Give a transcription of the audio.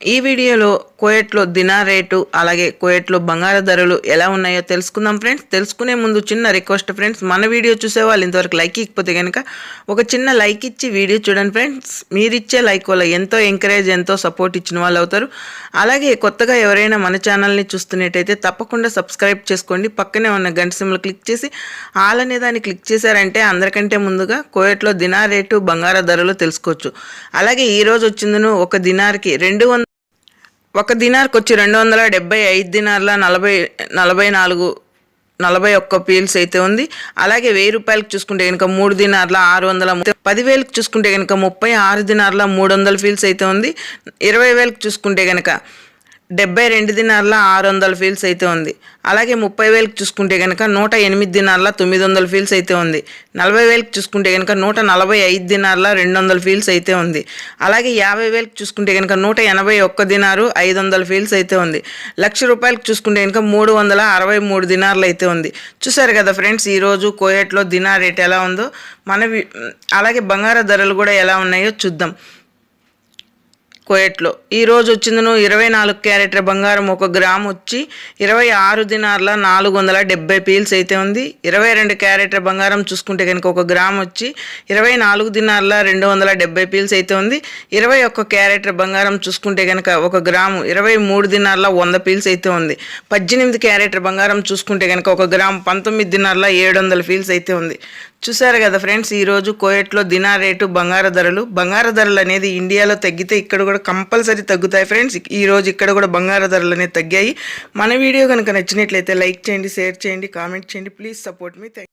ఈ వీడియోలో కోయట్లో దినా రేటు అలాగే కోయట్లో బంగారు ధరలు ఎలా ఉన్నాయో తెలుసుకుందాం ఫ్రెండ్స్. తెలుసుకునే ముందు చిన్న రిక్వెస్ట్ ఫ్రెండ్స్. మన వీడియో చూసే వాళ్ళు ఇంతవరకు లైక్ ఇకపోతే కనుక ఒక చిన్న లైక్ ఇచ్చి వీడియో చూడండి ఫ్రెండ్స్. మీరిచ్చే లైక్ వల్ల ఎంతో ఎంకరేజ్ ఎంతో సపోర్ట్ ఇచ్చిన వాళ్ళు అవుతారు. అలాగే కొత్తగా ఎవరైనా మన ఛానల్ని చూస్తున్నట్టయితే తప్పకుండా సబ్స్క్రైబ్ చేసుకోండి. పక్కనే ఉన్న గంట సిమ్లు క్లిక్ చేసి ఆల్ అనే దాన్ని క్లిక్ చేశారంటే అందరికంటే ముందుగా కోయట్లో దినా రేటు బంగారు ధరలు తెలుసుకోవచ్చు. అలాగే ఈరోజు వచ్చిందను ఒక దినార్కి రెండు ఒక దినార్కి వచ్చి రెండు వందల డెబ్బై ఐదు దినార్ల నలభై నలభై నాలుగు నలభై ఒక్క పీల్స్ అయితే ఉంది. అలాగే వెయ్యి రూపాయలకు చూసుకుంటే కనుక మూడు దినార్ల ఆరు వందల పదివేలకు చూసుకుంటే కనుక ముప్పై ఆరు దినార్ల మూడు వందల ఫీల్స్ అయితే ఉంది. ఇరవై వేలకు చూసుకుంటే కనుక డెబ్బై రెండు దినాల్లో ఆరు వందల ఫీల్స్ అయితే ఉంది. అలాగే ముప్పై వేలకు చూసుకుంటే కనుక నూట ఎనిమిది దినాల్లో తొమ్మిది వందల ఫీల్స్ అయితే ఉంది. నలభై వేలకు చూసుకుంటే కనుక నూట నలభై ఐదు దినాల్లో రెండు వందల ఫీల్స్ అయితే ఉంది. అలాగే యాభై వేలకు చూసుకుంటే కనుక నూట ఎనభై ఒక్క దినారు ఐదు వందల ఫీల్స్ అయితే ఉంది. లక్ష రూపాయలకు చూసుకుంటే కనుక మూడు వందల అరవై మూడు దినార్లు అయితే ఉంది. చూసారు కదా ఫ్రెండ్స్ ఈరోజు కోయట్లో దినార్ రేట్ ఎలా ఉందో? మన అలాగే బంగారు ధరలు కూడా ఎలా ఉన్నాయో చూద్దాం. కోయట్లో. ఈరోజు వచ్చిందను ఇరవై నాలుగు క్యారెట్ల బంగారం ఒక గ్రామ్ వచ్చి ఇరవై ఆరు దినార్ల నాలుగు వందల డెబ్బై పీల్స్ అయితే ఉంది. ఇరవై రెండు క్యారెట్ల బంగారం చూసుకుంటే కనుక ఒక గ్రామ్ వచ్చి ఇరవై నాలుగు దినార్ల రెండు వందల డెబ్బై పీల్స్ అయితే ఉంది. ఇరవై ఒక్క క్యారెట్ల బంగారం చూసుకుంటే కనుక ఒక గ్రాము ఇరవై మూడు దినార్ల వంద పీల్స్ అయితే ఉంది. పద్దెనిమిది క్యారెట్ల బంగారం చూసుకుంటే కనుక ఒక గ్రామ్ పంతొమ్మిది దినార్ల ఏడు వందల పీల్స్ అయితే ఉంది. చూసారు కదా ఫ్రెండ్స్ ఈరోజు కోయట్లో దినా రేటు బంగారు ధరలు. బంగారు ధరలు అనేది ఇండియాలో తగ్గితే ఇక్కడ కూడా కంపల్సరీ తగ్గుతాయి ఫ్రెండ్స్. ఈ రోజు ఇక్కడ కూడా బంగారు ధరలు అనేది తగ్గాయి. మన వీడియో కనుక నచ్చినట్లయితే లైక్ చేయండి షేర్ చేయండి కామెంట్ చేయండి. Please support me. థ్యాంక్